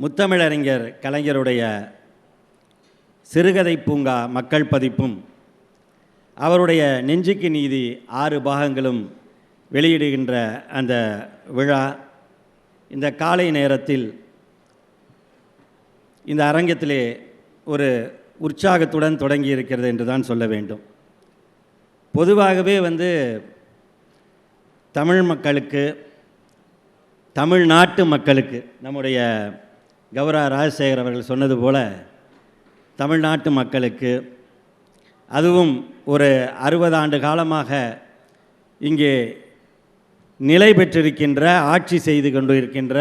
முத்தமிழறிஞர் கலைஞருடைய சிறுகதை பூங்கா மக்கள் பதிப்பும் அவருடைய நெஞ்சுக்கு நீதி ஆறு பாகங்களும் வெளியிடுகின்ற அந்த விழா இந்த காலை நேரத்தில் இந்த அரங்கத்திலே ஒரு உற்சாகத்துடன் தொடங்கி இருக்கிறது என்று தான் சொல்ல வேண்டும். பொதுவாகவே வந்து தமிழ் மக்களுக்கு தமிழ்நாட்டு மக்களுக்கு நம்முடைய கௌரவ ராஜசேகர் அவர்கள் சொன்னது போல் தமிழ்நாட்டு மக்களுக்கு அதுவும் ஒரு அறுபது ஆண்டு காலமாக இங்கே நிலை பெற்றிருக்கின்ற ஆட்சி செய்து கொண்டு இருக்கின்ற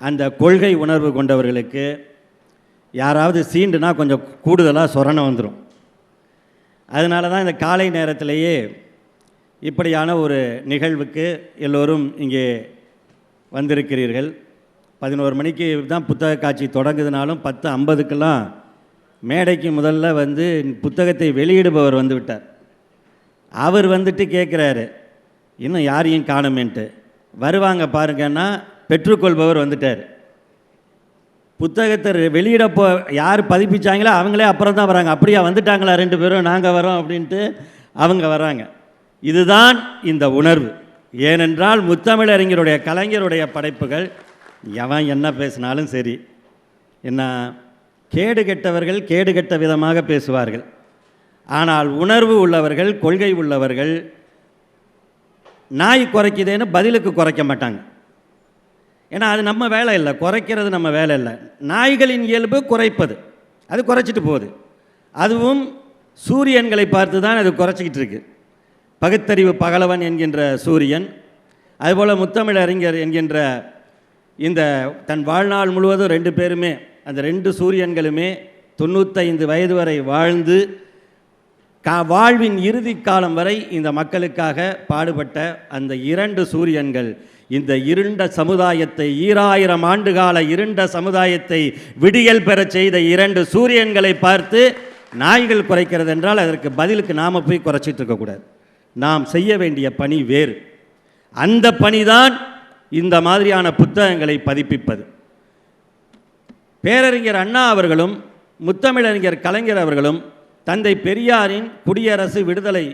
அந்த கொள்கை உணர்வு கொண்டவர்களுக்கு யாராவது சீண்டுனா கொஞ்சம் கூடுதலாக சொரணை வந்துடும் அதனால தான் இந்த காலை நேரத்திலேயே இப்படியான ஒரு நிகழ்வுக்கு எல்லோரும் இங்கே வந்திருக்கிறீர்கள். பதினோரு மணிக்கு தான் புத்தக காட்சி தொடங்குதுனாலும் பத்து ஐம்பதுக்கெல்லாம் மேடைக்கு முதல்ல வந்து புத்தகத்தை வெளியிடுபவர் வந்து விட்டார். அவர் வந்துட்டு கேட்குறாரு இன்னும் யாரையும் காணுமேன்ட்டு. வருவாங்க பாருங்கன்னா பெற்றுக்கொள்பவர் வந்துட்டார். புத்தகத்தை வெளியிட யார் பதிப்பிச்சாங்களோ அவங்களே அப்புறம் தான் வராங்க. அப்படியா வந்துட்டாங்களா ரெண்டு பேரும்? நாங்கள் வரோம் அப்படின்ட்டு அவங்க வராங்க. இதுதான் இந்த உணர்வு. ஏனென்றால் முத்தமிழறிஞருடைய கலைஞருடைய படைப்புகள் எவன் என்ன பேசினாலும் சரி. என்ன கேடு கெட்டவர்கள் கேடு கெட்ட விதமாக பேசுவார்கள். ஆனால் உணர்வு உள்ளவர்கள் கொள்கை உள்ளவர்கள் நாய் குறைக்குதேன்னு பதிலுக்கு குறைக்க மாட்டாங்க. ஏன்னா அது நம்ம வேலை இல்லை. குறைக்கிறது நம்ம வேலை இல்லை. நாய்களின் இயல்பு குறைப்பது. அது குறைச்சிட்டு போகுது. அதுவும் சூரியன்களை பார்த்து தான் அது குறைச்சிக்கிட்டு இருக்கு. பகுத்தறிவு பகலவன் என்கின்ற சூரியன் அதுபோல் முத்தமிழறிஞர் என்கின்ற இந்த தன் வாழ்நாள் முழுவதும் ரெண்டு பேருமே அந்த ரெண்டு சூரியன்களுமே தொண்ணூத்தைந்து வயது வரை வாழ்ந்து கா வாழ்வின் இறுதி காலம் வரை இந்த மக்களுக்காக பாடுபட்ட அந்த இரண்டு சூரியன்கள் இந்த இருண்ட சமுதாயத்தை ஈராயிரம் ஆண்டுகால இருண்ட சமுதாயத்தை விடியல் பெறச் செய்த இரண்டு சூரியன்களை பார்த்து நாய்கள் குறைக்கிறது என்றால் அதற்கு பதிலுக்கு நாம் போய் குறைச்சிட்டு இருக்கக்கூடாது நாம் செய்ய வேண்டிய பணி வேறு. அந்த பணிதான் இந்த மாதிரியான புத்தகங்களை பதிப்பிப்பது. பேரறிஞர் அண்ணா அவர்களும் முத்தமிழறிஞர் கலைஞர் அவர்களும் தந்தை பெரியாரின் குடியரசு விடுதலை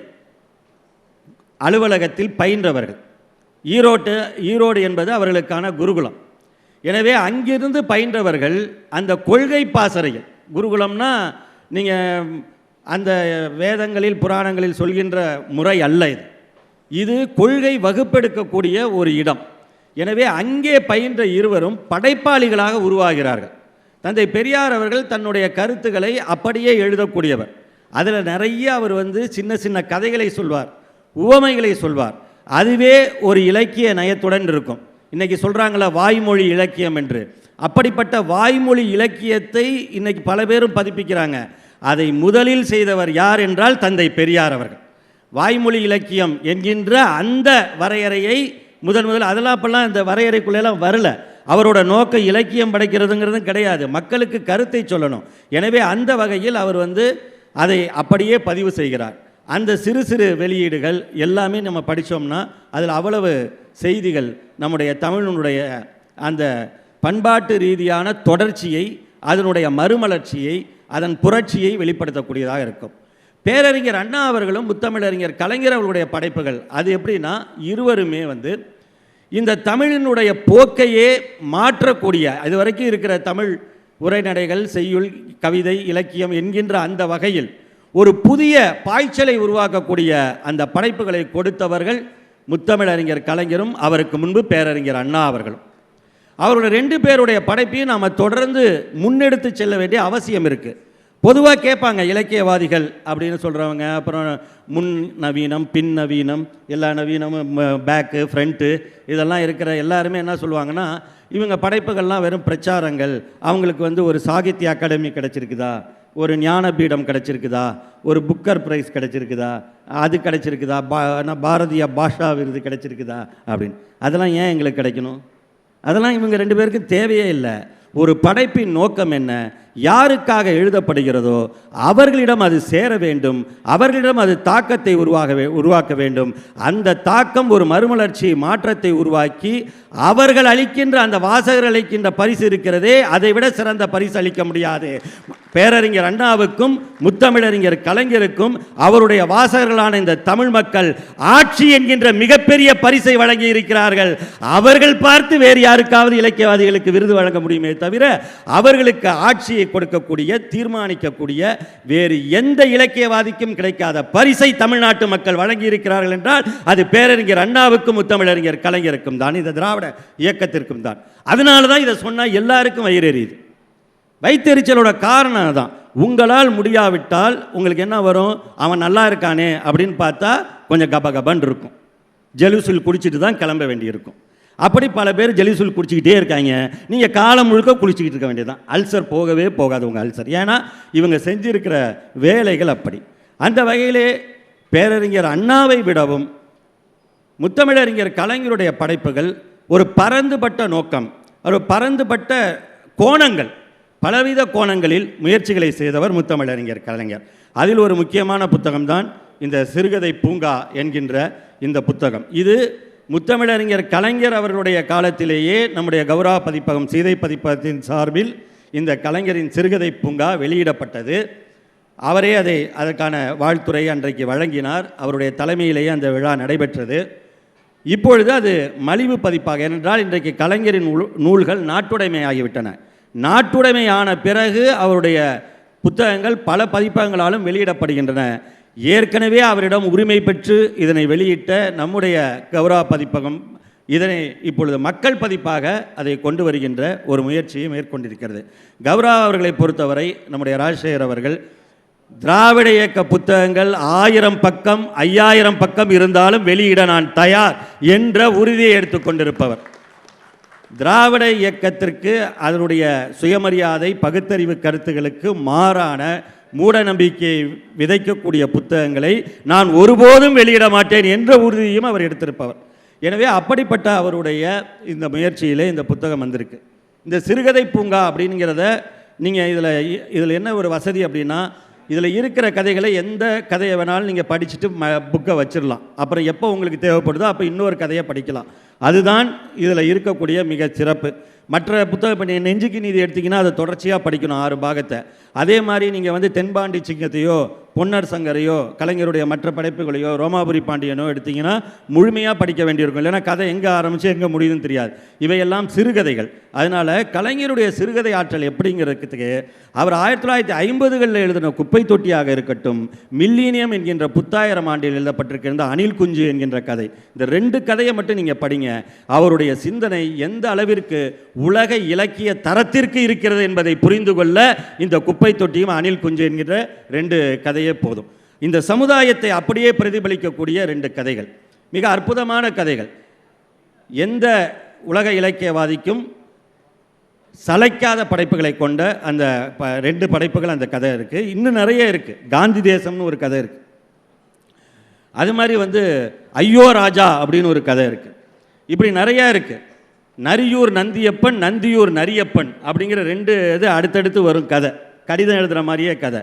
அலுவலகத்தில் பயின்றவர்கள். ஈரோட்டு ஈரோடு என்பது அவர்களுக்கான குருகுலம். எனவே அங்கிருந்து பயின்றவர்கள் அந்த கொள்கை பாசறைகள் குருகுலம்னா நீங்கள் அந்த வேதங்களில் புராணங்களில் சொல்கின்ற முறை அல்ல இது. இது கொள்கை வகுப்பெடுக்கக்கூடிய ஒரு இடம். எனவே அங்கே பயின்ற இருவரும் படைப்பாளிகளாக உருவாகிறார்கள். தந்தை பெரியார் அவர்கள் தன்னுடைய கருத்துக்களை அப்படியே எழுதக்கூடியவர். அதில் நிறைய அவர் வந்து சின்ன சின்ன கதைகளை சொல்வார் உவமைகளை சொல்வார். அதுவே ஒரு இலக்கிய நயத்துடன் இருக்கும். இன்றைக்கி சொல்கிறாங்களா வாய்மொழி இலக்கியம் என்று. அப்படிப்பட்ட வாய்மொழி இலக்கியத்தை இன்றைக்கி பல பேரும் பதிப்பிக்கிறாங்க. அதை முதலில் செய்தவர் யார் என்றால் தந்தை பெரியார் அவர்கள். வாய்மொழி இலக்கியம் என்கின்ற அந்த வரையறையை முதல் முதல் அதெல்லாம் அப்பெல்லாம் இந்த வரையறைக்குள்ளெல்லாம் வரல. அவரோட நோக்கம் இலக்கியம் படைக்கிறதுங்கிறதும் கிடையாது. மக்களுக்கு கருத்தை சொல்லணும். எனவே அந்த வகையில் அவர் வந்து அதை அப்படியே பதிவு செய்கிறார். அந்த சிறு சிறு வெளியீடுகள் எல்லாமே நம்ம படித்தோம்னா அதில் அவ்வளவு செய்திகள் நம்முடைய தமிழினுடைய அந்த பண்பாட்டு ரீதியான தொடர்ச்சியை அதனுடைய மறுமலர்ச்சியை அதன் புரட்சியை வெளிப்படுத்தக்கூடியதாக இருக்கும். பேரறிஞர் அண்ணா அவர்களும் முத்தமிழறிஞர் கலைஞர் அவர்களுடைய படைப்புகள். அது எப்படின்னா இருவருமே வந்து இந்த தமிழினுடைய போக்கையே மாற்றக்கூடிய இது வரைக்கும் இருக்கிற தமிழ் உரைநடைகள் செய்யுள் கவிதை இலக்கியம் என்கின்ற அந்த வகையில் ஒரு புதிய பாய்ச்சலை உருவாக்கக்கூடிய அந்த படைப்புகளை கொடுத்தவர்கள் முத்தமிழறிஞர் கலைஞரும் அவருக்கு முன்பு பேரறிஞர் அண்ணா அவர்களும். அவருடைய ரெண்டு பேருடைய படைப்பையும் நாம் தொடர்ந்து முன்னெடுத்து செல்ல வேண்டிய அவசியம் இருக்குது பொதுவாக கேட்பாங்க இலக்கியவாதிகள் அப்படின்னு சொல்கிறவங்க அப்புறம் முன் நவீனம் பின் நவீனம் எல்லா நவீனமும் பேக்கு ஃப்ரண்ட்டு இதெல்லாம் இருக்கிற எல்லாருமே என்ன சொல்லுவாங்கன்னா இவங்க படைப்புகள்லாம் வெறும் பிரச்சாரங்கள். அவங்களுக்கு வந்து ஒரு சாகித்ய அகாடமி கிடச்சிருக்குதா? ஒரு ஞானபீடம் கிடச்சிருக்குதா? ஒரு புக்கர் ப்ரைஸ் கிடச்சிருக்குதா? அது கிடச்சிருக்குதா? பா பாரதிய பாஷா விருது கிடச்சிருக்குதா? அப்படின்னு. அதெல்லாம் ஏன் எங்களுக்கு கிடைக்கணும்? அதெல்லாம் இவங்க ரெண்டு பேருக்கும் தேவையே இல்லை. ஒரு படைப்பின் நோக்கம் என்ன? யாருக்காக எழுதப்படுகிறதோ அவர்களிடம் அது சேர வேண்டும் அவர்களிடம் அது தாக்கத்தை உருவாக உருவாக்க வேண்டும். அந்த தாக்கம் ஒரு மறுமலர்ச்சி மாற்றத்தை உருவாக்கி அவர்கள் அளிக்கின்ற அந்த வாசகர் அளிக்கின்ற பரிசு இருக்கிறதே அதை விட சிறந்த பரிசு அளிக்க முடியாது. பேரறிஞர் அண்ணாவுக்கும் முத்தமிழறிஞர் கலைஞருக்கும் அவருடைய வாசகர்களான இந்த தமிழ் மக்கள் ஆட்சி என்கின்ற மிகப்பெரிய பரிசை வழங்கி இருக்கிறார்கள். அவர்கள் பார்த்து வேறு யாருக்காவது இலக்கியவாதிகளுக்கு விருது வழங்க முடியுமே தவிர அவர்களுக்கு ஆட்சியை கொடுக்கக்கூடிய தீர்மானிக்கக்கூடிய வேறு எந்த இலக்கியவாதிக்கும் கிடைக்காத பரிசை தமிழ்நாட்டு மக்கள் வழங்கி இருக்கிறார்கள் என்றால் அது பேரறிஞர் அண்ணாவுக்கும் முத்தமிழறிஞர் கலைஞருக்கும் தான். இந்த திராவிட இயக்கத்திற்கும் தான். அதனால தான் இதை சொன்னால் எல்லாருக்கும் வயிறு எரியுது. வைத்தெரிச்சலோட காரணம் தான் உங்களால் முடியாவிட்டால் உங்களுக்கு என்ன வரும்? அவன் நல்லா இருக்கானே அப்படின்னு பார்த்தா கொஞ்சம் கப கபன் இருக்கும். ஜெலுசில் குடிச்சிட்டு தான் கிளம்ப வேண்டியிருக்கும். அப்படி பல பேர் ஜெலிசூல் குடிச்சிக்கிட்டே இருக்காங்க. நீங்கள் காலம் முழுக்க குளிச்சுக்கிட்டு இருக்க வேண்டியதுதான். அல்சர் போகவே போகாது உங்கள் அல்சர். ஏன்னா இவங்க செஞ்சிருக்கிற வேலைகள் அப்படி. அந்த வகையிலே பேரறிஞர் அண்ணாவை விடவும் முத்தமிழறிஞர் கலைஞருடைய படைப்புகள் ஒரு பரந்துபட்ட நோக்கம் ஒரு பரந்துபட்ட கோணங்கள். பலவித கோணங்களில் முயற்சிகளை செய்தவர் முத்தமிழறிஞர் கலைஞர். அதில் ஒரு முக்கியமான புத்தகம்தான் இந்த சிறுகதை பூங்கா என்கின்ற இந்த புத்தகம். இது முத்தமிழறிஞர் கலைஞர் அவர்களுடைய காலத்திலேயே நம்முடைய கௌரவ பதிப்பகம் சீதை பதிப்பகத்தின் சார்பில் இந்த கலைஞரின் சிறுகதை பூங்கா வெளியிடப்பட்டது. அவரே அதை அதற்கான வாழ்த்துறை அன்றைக்கு வழங்கினார். அவருடைய தலைமையிலேயே அந்த விழா நடைபெற்றது. இப்பொழுது அது மலிவு பதிப்பாக ஏனென்றால் இன்றைக்கு கலைஞரின் நூல்கள் நாட்டுடைமை ஆகிவிட்டன நாட்டுடைமை ஆன பிறகு அவருடைய புத்தகங்கள் பல பதிப்பகங்களாலும் வெளியிடப்படுகின்றன. ஏற்கனவே அவரிடம் உரிமை பெற்று இதனை வெளியிட்ட நம்முடைய கௌரவ பதிப்பகம் இதனை இப்பொழுது மக்கள் பதிப்பாக அதை கொண்டு வருகின்ற ஒரு முயற்சியை மேற்கொண்டிருக்கிறது. கௌரா அவர்களை பொறுத்தவரை நம்முடைய ராஜசேகர் அவர்கள் திராவிட இயக்க புத்தகங்கள் ஆயிரம் பக்கம் ஐயாயிரம் பக்கம் இருந்தாலும் வெளியிட நான் தயார் என்ற உறுதியை எடுத்துக்கொண்டிருப்பவர் திராவிட இயக்கத்திற்கு அதனுடைய சுயமரியாதை பகுத்தறிவு கருத்துகளுக்கு மாறான மூட நம்பிக்கையை விதைக்கக்கூடிய புத்தகங்களை நான் ஒருபோதும் வெளியிட மாட்டேன் என்ற உறுதியும் அவர் எடுத்திருப்பவர். எனவே அப்படிப்பட்ட அவருடைய இந்த முயற்சியிலே இந்த புத்தகம் வந்திருக்கு. இந்த சிறுகதை பூங்கா அப்படிங்கிறத நீங்கள் இதில் இதில் என்ன ஒரு வசதி அப்படின்னா இதில் இருக்கிற கதைகளை எந்த கதையை வேணாலும் நீங்கள் படிச்சுட்டு ம புக்கை வச்சிடலாம் அப்புறம் எப்போ உங்களுக்கு தேவைப்படுதோ அப்போ இன்னொரு கதையை படிக்கலாம். அதுதான் இதில் இருக்கக்கூடிய மிக சிறப்பு. மற்ற புத்தகம் இப்போ நெஞ்சுக்கு நீதி எடுத்திங்கன்னா அதை தொடர்ச்சியாக படிக்கணும் ஆறு பாகத்தை. அதே மாதிரி நீங்கள் வந்து தென்பாண்டி சிங்கத்தையோ பொன்னர் சங்கரையோ கலைஞருடைய மற்ற படைப்புகளையோ ரோமாபுரி பாண்டியனோ எடுத்தீங்கன்னா முழுமையாக படிக்க வேண்டியிருக்கும். இல்லைன்னா கதை எங்கே ஆரம்பித்து எங்கே முடியுதுன்னு தெரியாது. இவையெல்லாம் சிறுகதைகள். அதனால் கலைஞருடைய சிறுகதை ஆற்றல் எப்படிங்கிறதுக்கு அவர் ஆயிரத்தி தொள்ளாயிரத்தி ஐம்பதுகளில் எழுதின குப்பை தொட்டியாக இருக்கட்டும் மில்லினியம் என்கின்ற புத்தாயிரம் ஆண்டில் எழுதப்பட்டிருக்கிற அணில் குஞ்சு என்கின்ற கதை. இந்த ரெண்டு கதையை மட்டும் நீங்கள் படிங்க. அவருடைய சிந்தனை எந்த அளவிற்கு உலக இலக்கிய தரத்திற்கு இருக்கிறது என்பதை புரிந்து கொள்ள இந்த குப்பை தொட்டியும் அணில் குஞ்சு என்கின்ற ரெண்டு கதை கதையே போதும். இந்த சமுதாயத்தை அப்படியே பிரதிபலிக்கக்கூடிய ரெண்டு கதைகள். மிக அற்புதமான கதைகள். எந்த உலக இலக்கியவாதிக்கும் சளைக்காத படைப்புகளை கொண்ட அந்த ப- ரெண்டு படைப்புகள் அந்த கதை இருக்குது இன்னும் நிறைய இருக்குது காந்தி தேசம்னு ஒரு கதை இருக்குது அது மாதிரி வந்து ஐயோ ராஜா அப்படின்னு ஒரு கதை இருக்குது இப்படி நிறையா இருக்குது நரியூர் நந்தியப்பன் நந்தியூர் நரியப்பன் அப்படிங்கிற ரெண்டு இது அடுத்தடுத்து வரும் கதை. கடிதம் எழுதுகிற மாதிரியே கதை.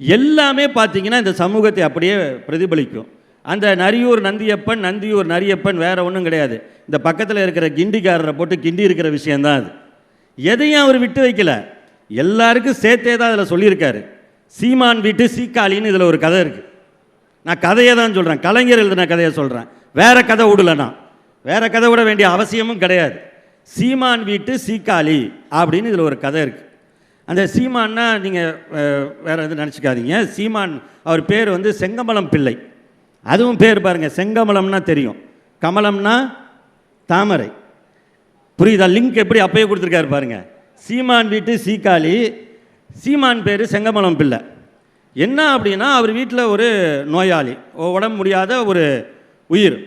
எல்லாமே பார்த்தீங்கன்னா இந்த சமூகத்தை அப்படியே பிரதிபலிக்கும். அந்த நரியூர் நந்தியப்பன் நந்தியூர் நரியப்பன் வேறு ஒன்றும் கிடையாது. இந்த பக்கத்தில் இருக்கிற கிண்டிக்காரரை போட்டு கிண்டி இருக்கிற விஷயந்தான் அது. எதையும் அவர் விட்டு வைக்கல. எல்லாருக்கும் சேர்த்தே தான் அதில் சொல்லியிருக்காரு. சீமான் வீட்டு சீக்காளின்னு இதில் ஒரு கதை இருக்குது நான் கதையை தான் சொல்கிறேன் கலைஞர் எழுதின கதையை சொல்கிறேன் வேற கதை விடல நான். வேற கதை விட வேண்டிய அவசியமும் கிடையாது. சீமான் வீட்டு சீக்காளி அப்படின்னு இதில் ஒரு கதை இருக்குது அந்த சீமான்னா நீங்கள் வேறு எதுவும் நினச்சிக்காதீங்க. சீமான் அவர் பேர் வந்து செங்கமலம் பிள்ளை. அதுவும் பேர் பாருங்கள் செங்கமலம்னா தெரியும். கமலம்னா தாமரை. புரியுதா? லிங்க் எப்படி அப்பயே கொடுத்துருக்காரு பாருங்கள் சீமான் வீட்டு சீக்காளி சீமான் பேர் செங்கமலம் பிள்ளை. என்ன அப்படின்னா அவர் வீட்டில் ஒரு நோயாளி. உடம்பு முடியாத ஒரு உயிர்.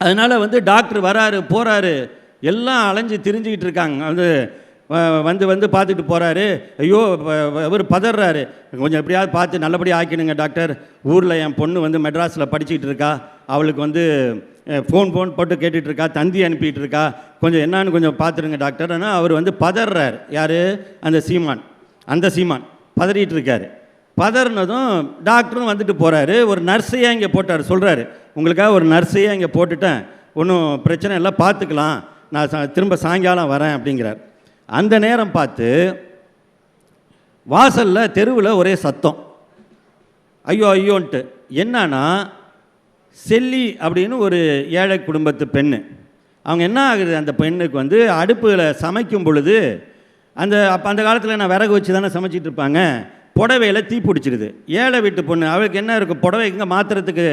அதனால் வந்து டாக்டர் வராரு போகிறாரு எல்லாம் அலைஞ்சு திரிஞ்சுக்கிட்டு இருக்காங்க. வந்து வந்து வந்து பார்த்துட்டு போகிறாரு ஐயோ அவர் பதறாரு கொஞ்சம் எப்படியாவது பார்த்து நல்லபடியாக ஆக்கிடுங்க டாக்டர். ஊரில் என் பொண்ணு வந்து மெட்ராஸில் படிச்சுக்கிட்டு இருக்கா. அவளுக்கு வந்து ஃபோன் ஃபோன் போட்டு கேட்டுட்ருக்கா தந்தி அனுப்பிட்டு இருக்கா. கொஞ்சம் என்னான்னு கொஞ்சம் பார்த்துருங்க டாக்டர். ஆனால் அவர் வந்து பதறார் யார்? அந்த சீமான். அந்த சீமான். பதறிட்டு இருக்காரு. பதறினதும் டாக்டரும் வந்துட்டு போகிறாரு ஒரு நர்ஸையே இங்கே போட்டார். சொல்கிறாரு உங்களுக்காக ஒரு நர்ஸையே இங்கே போட்டுட்டேன். ஒன்றும் பிரச்சனை இல்லை. பார்த்துக்கலாம். நான் சா- திரும்ப சாயங்காலம் வரேன் அப்படிங்கிறார். அந்த நேரம் பார்த்து வாசலில் தெருவில் ஒரே சத்தம். ஐயோ ஐயோன்ட்டு. என்னன்னா செல்லி அப்படின்னு ஒரு ஏழை குடும்பத்து பெண்ணு. அவங்க என்ன ஆகுது? அந்த பெண்ணுக்கு வந்து அடுப்பில் சமைக்கும் பொழுது அந்த அப்போ அந்த காலத்தில் நான் விறகு வச்சு தானே சமைச்சிட்டு இருப்பாங்க? புடவையில் தீ பிடிச்சிருது. ஏழை வீட்டு பொண்ணு அவளுக்கு என்ன இருக்கும்? புடவை இங்கே மாற்றுறதுக்கு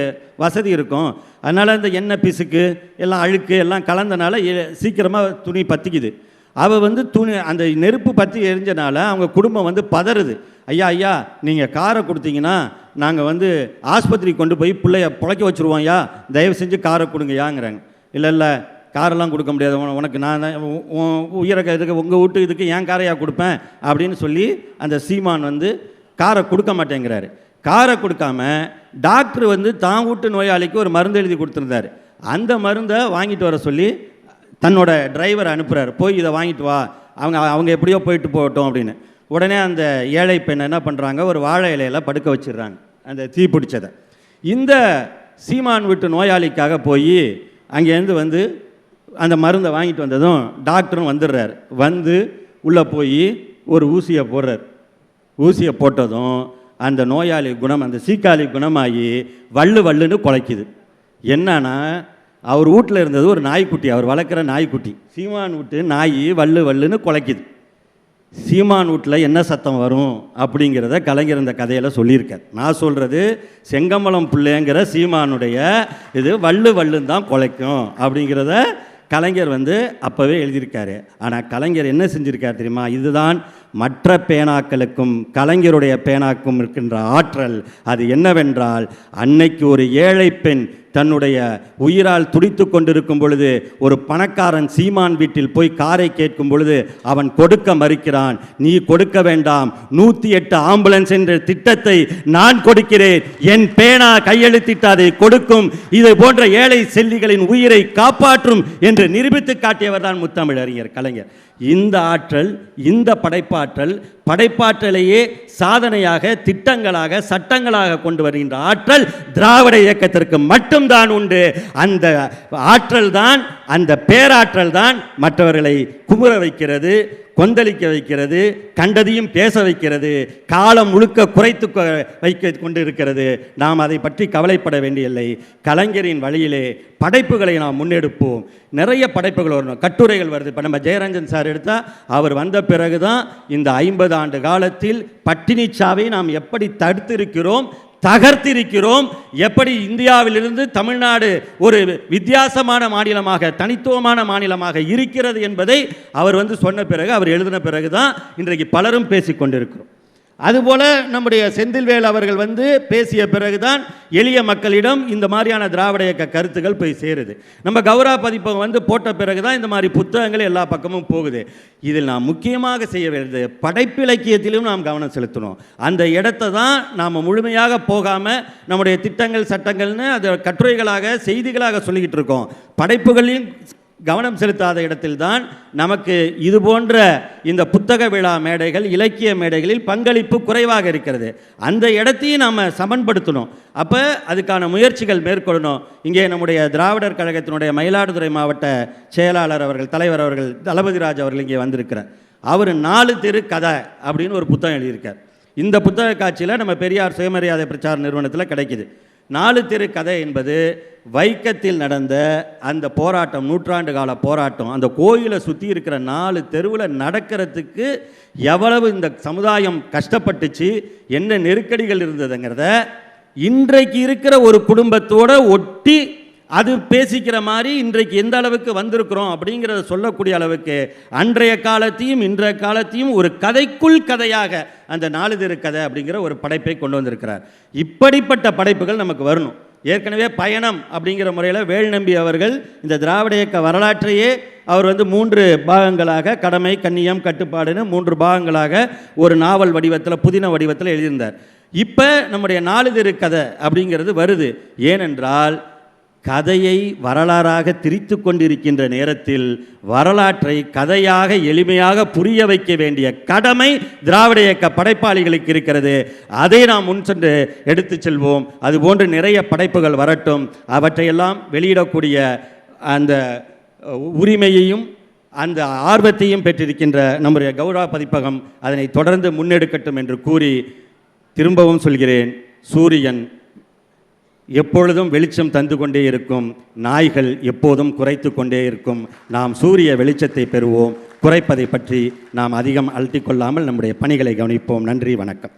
வசதி இருக்கும்? அதனால் இந்த எண்ணெய் பிசுக்கு எல்லாம் அழுக்கு எல்லாம் கலந்தனால சீக்கிரமாக துணி பற்றிக்குது அவள் வந்து துணி அந்த நெருப்பு பற்றி எரிஞ்சனால அவங்க குடும்பம் வந்து பதறுது. ஐயா ஐயா நீங்கள் காரை கொடுத்தீங்கன்னா நாங்கள் வந்து ஆஸ்பத்திரி கொண்டு போய் பிள்ளைய புழைக்க வச்சுருவோம் ஐயா. தயவு செஞ்சு காரை கொடுங்கய்யாங்கிறாங்க. இல்லை இல்லை காரெல்லாம் கொடுக்க முடியாது. உனக்கு நான் தான் உ- இதுக்கு உங்கள் வீட்டு இதுக்கு ஏன் காரையா கொடுப்பேன்? அப்படின்னு சொல்லி அந்த சீமான் வந்து காரை கொடுக்க மாட்டேங்கிறாரு. காரை கொடுக்காம டாக்டர் வந்து தான் வீட்டு நோயாளிக்கு ஒரு மருந்து எழுதி கொடுத்துருந்தாரு. அந்த மருந்தை வாங்கிட்டு வர சொல்லி தன்னோட டிரைவர் அனுப்புகிறார் போய் இதை வாங்கிட்டு வா. அவங்க அவங்க எப்படியோ போயிட்டு போகட்டும் அப்படின்னு. உடனே அந்த ஏழை பெண் என்ன பண்ணுறாங்க ஒரு வாழை இலையில படுக்க வச்சிடுறாங்க. அந்த தீ பிடிச்சதை. இந்த சீமான் வீட்டு நோயாளிக்காக போய் அங்கேருந்து வந்து அந்த மருந்தை வாங்கிட்டு வந்ததும் டாக்டரும் வந்துடுறார். வந்து உள்ளே போய் ஒரு ஊசியை போடுறார். ஊசியை போட்டதும் அந்த நோயாளி குணம் அந்த சீக்காளி குணமாகி வள்ளு வள்ளுன்னு குலைக்குது. என்னன்னா அவர் வீட்டில் இருந்தது ஒரு நாய்க்குட்டி அவர் வளர்க்குற நாய்க்குட்டி. சீமான் வீட்டு நாய் வல்லு வல்லுன்னு குலைக்குது. சீமான் வீட்டில் என்ன சத்தம் வரும் அப்படிங்கிறத கலைஞர் இந்த கதையில் சொல்லியிருக்கார். நான் சொல்கிறது செங்கமலம் பிள்ளைங்கிற சீமானுடைய இது வள்ளு வள்ளுன்னு தான் குலைக்கும் அப்படிங்கிறத கலைஞர் வந்து அப்போவே எழுதியிருக்காரு. ஆனால் கலைஞர் என்ன செஞ்சிருக்கார் தெரியுமா? இதுதான் மற்ற பேனாக்களுக்கும் கலைஞருடைய பேனாக்கும் இருக்கின்ற ஆற்றல். அது என்னவென்றால் அன்னைக்கு ஒரு ஏழை பெண் தன்னுடைய உயிரால் துடித்து கொண்டிருக்கும் பொழுது ஒரு பணக்காரன் சீமான் வீட்டில் போய் காரை கேட்கும் பொழுது அவன் கொடுக்க மறுக்கிறான் நீ கொடுக்க வேண்டாம் நூற்றி எட்டு ஆம்புலன்ஸ் என்ற திட்டத்தை நான் கொடுக்கிறேன் என் பேனா கையெழுத்திட்டு அதை கொடுக்கும் இதை போன்ற ஏழை செல்லிகளின் உயிரை காப்பாற்றும் என்று நிரூபித்து காட்டியவர் தான் முத்தமிழறிஞர் கலைஞர். இந்த ஆற்றல் இந்த படைப்பாற்றல் படைப்பாற்றலையே சாதனையாக திட்டங்களாக சட்டங்களாக கொண்டு வருகின்ற ஆற்றல் திராவிட இயக்கத்திற்கு மட்டும்தான் உண்டு. அந்த ஆற்றல் தான் அந்த பேராற்றல் தான் மற்றவர்களை குமுற வைக்கிறது கொந்தளிக்க வைக்கிறது கண்டதையும் பேச வைக்கிறது காலம் முழுக்க குறைத்து கொ- வைக்க கொண்டு இருக்கிறது நாம் அதை பற்றி கவலைப்பட வேண்டியதில்லை. கலைஞரின் வழியிலே படைப்புகளை நாம் முன்னெடுப்போம். நிறைய படைப்புகள் வரணும். கட்டுரைகள் வருது. இப்போ நம்ம ஜெயரஞ்சன் சார் எடுத்தால் அவர் வந்த பிறகு தான் இந்த ஐம்பது ஆண்டு காலத்தில் பட்டினிச்சாவை நாம் எப்படி தடுத்திருக்கிறோம் தகர்த்திருக்கிறோம். எப்படி இந்தியாவிலிருந்து தமிழ்நாடு ஒரு வித்தியாசமான மாநிலமாக தனித்துவமான மாநிலமாக இருக்கிறது என்பதை அவர் வந்து சொன்ன பிறகு அவர் எழுதின பிறகு தான் இன்றைக்கு பலரும் பேசிக்கொண்டிருக்கிறோம். அதுபோல நம்முடைய செந்தில்வேல் அவர்கள் வந்து பேசிய பிறகுதான் எளிய மக்களிடம் இந்த மாதிரியான திராவிட இயக்க கருத்துக்கள் போய் சேருது. நம்ம கௌரவ பதிப்பகம் வந்து போட்ட பிறகுதான் இந்த மாதிரி புத்தகங்கள் எல்லா பக்கமும் போகுது. இதில் நாம் முக்கியமாக செய்ய வேண்டியது படைப்பிலக்கியத்திலும் நாம் கவனம் செலுத்தணும். அந்த இடத்தை தான் நாம் முழுமையாக போகாமல் நம்முடைய திட்டங்கள் சட்டங்கள்னு அதை கட்டுரைகளாக செய்திகளாக சொல்லிக்கிட்டு இருக்கோம். படைப்புகளையும் கவனம் செலுத்தாத இடத்தில்தான் நமக்கு இது போன்ற இந்த புத்தக விழா மேடைகள் இலக்கிய மேடைகளில் பங்களிப்பு குறைவாக இருக்கிறது. அந்த இடத்தையும் நாம் சமன்படுத்தணும். அப்போ அதுக்கான முயற்சிகள் மேற்கொள்ளணும். இங்கே நம்முடைய திராவிடர் கழகத்தினுடைய மயிலாடுதுறை மாவட்ட செயலாளர் அவர்கள் தலைவர் அவர்கள் தளபதிராஜ் அவர்கள் இங்கே வந்திருக்கிறார். அவர் நாலு தெரு கதை அப்படின்னு ஒரு புத்தகம் எழுதியிருக்கார். இந்த புத்தக காட்சியில் நம்ம பெரியார் சுயமரியாதை பிரச்சார நிறுவனத்தில் கிடைக்கிது. நாலு தெரு கதை என்பது வைக்கத்தில் நடந்த அந்த போராட்டம் நூற்றாண்டு கால போராட்டம். அந்த கோயிலை சுற்றி இருக்கிற நாலு தெருவில் நடக்கிறதுக்கு எவ்வளவு இந்த சமுதாயம் கஷ்டப்பட்டுச்சு என்ன நெருக்கடிகள் இருந்ததுங்கிறத இன்றைக்கு இருக்கிற ஒரு குடும்பத்தோட ஒட்டி அது பேசிக்கிற மாதிரி இன்றைக்கு எந்த அளவுக்கு வந்திருக்கிறோம் அப்படிங்கிறத சொல்லக்கூடிய அளவுக்கு அன்றைய காலத்தையும் இன்றைய காலத்தையும் ஒரு கதைக்குள் கதையாக அந்த நாளிதழ் கதை அப்படிங்கிற ஒரு படைப்பை கொண்டு வந்திருக்கிறார். இப்படிப்பட்ட படைப்புகள் நமக்கு வரணும். ஏற்கனவே பயணம் அப்படிங்கிற முறையில் வேல்நம்பி அவர்கள் இந்த திராவிட இயக்க வரலாற்றையே அவர் வந்து மூன்று பாகங்களாக கடமை கண்ணியம் கட்டுப்பாடுன்னு மூன்று பாகங்களாக ஒரு நாவல் வடிவத்தில் புதின வடிவத்தில் எழுதியிருந்தார். இப்போ நம்முடைய நாளிதழ் கதை அப்படிங்கிறது வருது. ஏனென்றால் கதையை வரலாறாக திரித்து கொண்டிருக்கின்ற நேரத்தில் வரலாற்றை கதையாக எளிமையாக புரிய வைக்க வேண்டிய கடமை திராவிட இயக்க படைப்பாளிகளுக்கு இருக்கிறது. அதை நாம் முன் சென்று எடுத்து செல்வோம். அதுபோன்று நிறைய படைப்புகள் வரட்டும். அவற்றையெல்லாம் வெளியிடக்கூடிய அந்த உரிமையையும் அந்த ஆர்வத்தையும் பெற்றிருக்கின்ற நம்முடைய கௌரவ பதிப்பகம் அதனை தொடர்ந்து முன்னெடுக்கட்டும் என்று கூறி திரும்பவும் சொல்கிறேன். சூரியன் எப்பொழுதும் வெளிச்சம் தந்து கொண்டே இருக்கும். நாய்கள் எப்போதும் குறைத்து கொண்டே இருக்கும். நாம் சூரிய வெளிச்சத்தை பெறுவோம். குறைப்பதை பற்றி நாம் அதிகம் அழுத்திக் கொள்ளாமல் நம்முடைய பணிகளை கவனிப்போம். நன்றி வணக்கம்.